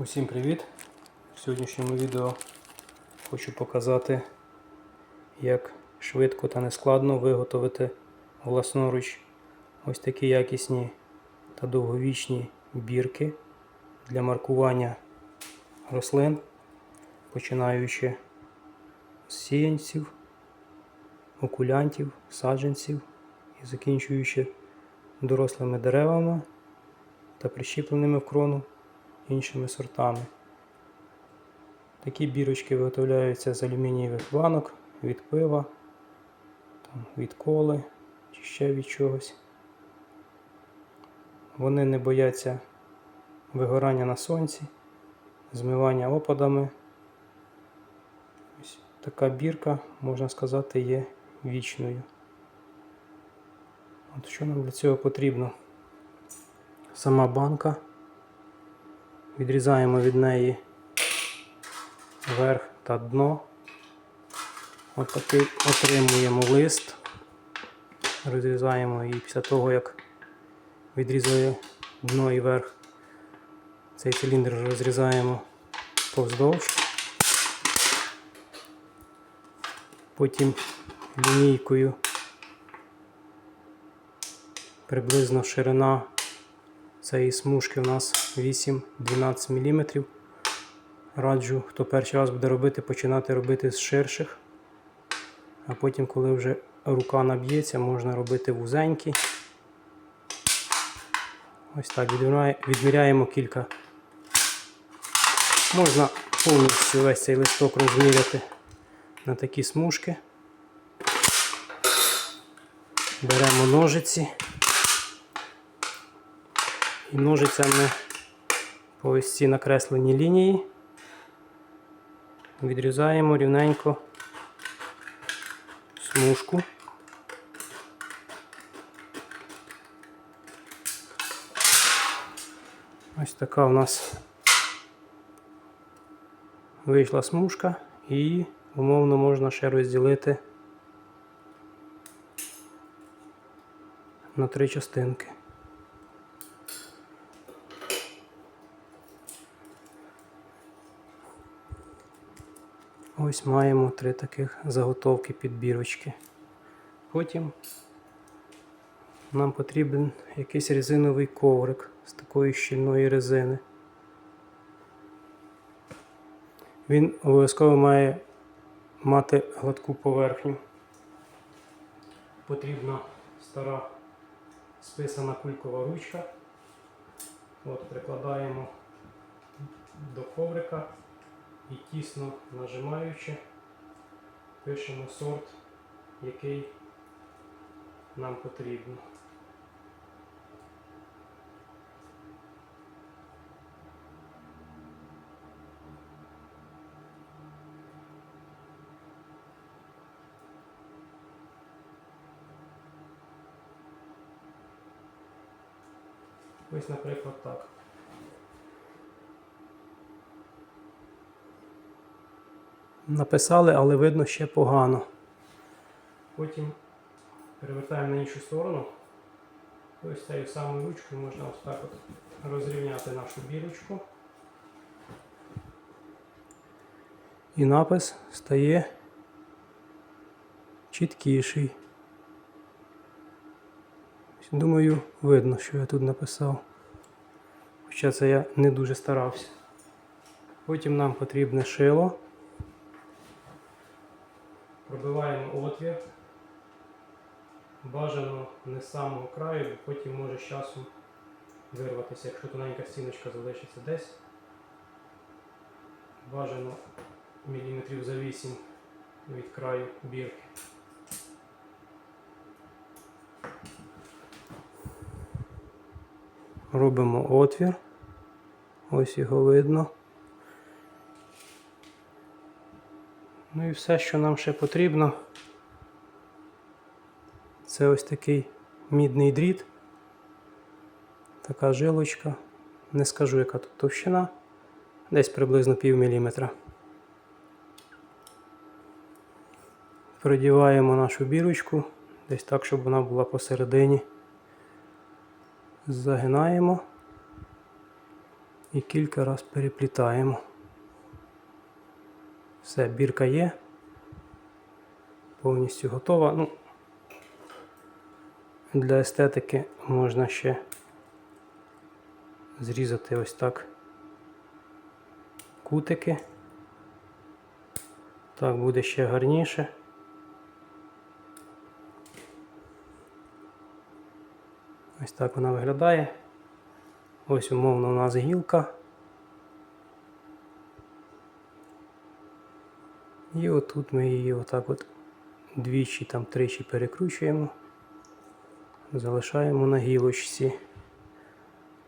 Усім привіт! В сьогоднішньому відео хочу показати, як швидко та нескладно виготовити власноруч ось такі якісні та довговічні бірки для маркування рослин, починаючи з сіянців, окулянтів, саджанців і закінчуючи дорослими деревами та прищіпленими в крону іншими сортами. Такі бірочки виготовляються з алюмінієвих банок, від пива, там, від коли чи ще від чогось. Вони не бояться вигорання на сонці, змивання опадами. Ось така бірка, можна сказати, є вічною. От що нам для цього потрібно? Сама банка. Відрізаємо від неї верх та дно. От отримуємо лист. Розрізаємо її після того, як відрізали дно і верх. Цей циліндр розрізаємо повздовж. Потім лінійкою приблизно ширина цієї смужки у нас 8-12 мм. Раджу, хто перший раз буде робити, починати робити з ширших. А потім, коли вже рука наб'ється, можна робити вузенькі. Ось так відміряємо кілька. Можна повністю весь цей листок розміряти на такі смужки. Беремо ножиці. І ножицями по ось ці накреслені лінії відрізаємо рівненько смужку. Ось така у нас вийшла смужка і умовно можна ще розділити на три частинки. Ось маємо три таких заготовки підбірочки. Потім нам потрібен якийсь резиновий коврик з такої щільної резини. Він обов'язково має мати гладку поверхню. Потрібна стара списана кулькова ручка. От прикладаємо до коврика і тісно нажимаючи пишемо сорт, який нам потрібно. Ось, наприклад, так. Написали, але видно ще погано. Потім перевертаємо на іншу сторону. Ось цією самою ручкою можна ось так от розрівняти нашу бірочку. І напис стає чіткіший. Думаю, видно, що я тут написав. Хоча це я не дуже старався. Потім нам потрібне шило. Пробиваємо отвір. Бажано не з самого краю, бо потім може з часом вирватися, якщо тоненька стіночка залишиться десь. Бажано міліметрів за 8 від краю бірки. Робимо отвір. Ось його видно. Ну і все, що нам ще потрібно, це ось такий мідний дріт. Така жилочка. Не скажу, яка тут товщина. Десь приблизно пів міліметра. Продіваємо нашу бірочку, десь так, щоб вона була посередині. Загинаємо і кілька раз переплітаємо. Все, бірка є. Повністю готова. Ну, для естетики можна ще зрізати ось так кутики. Так буде ще гарніше. Ось так вона виглядає. Ось умовно у нас гілка. І отут ми її отак от двічі там тричі перекручуємо, залишаємо на гілочці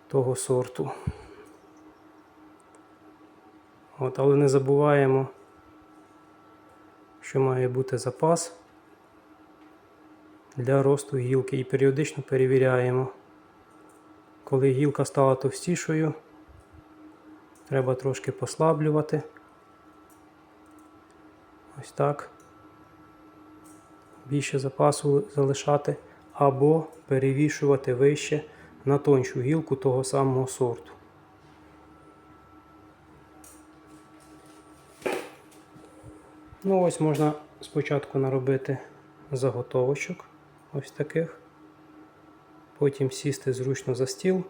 того сорту. От, але не забуваємо, що має бути запас для росту гілки і періодично перевіряємо. Коли гілка стала товстішою, треба трошки послаблювати. Ось так. Більше запасу залишати або перевішувати вище на тоншу гілку того самого сорту. Ну ось можна спочатку наробити заготовочок ось таких. Потім сісти зручно за стіл,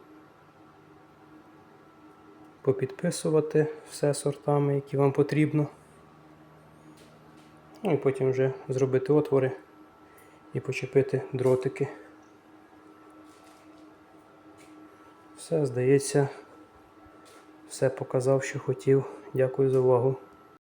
попідписувати все сортами, які вам потрібно. Ну і потім вже зробити отвори і почепити дротики. Все, здається, все показав, що хотів. Дякую за увагу.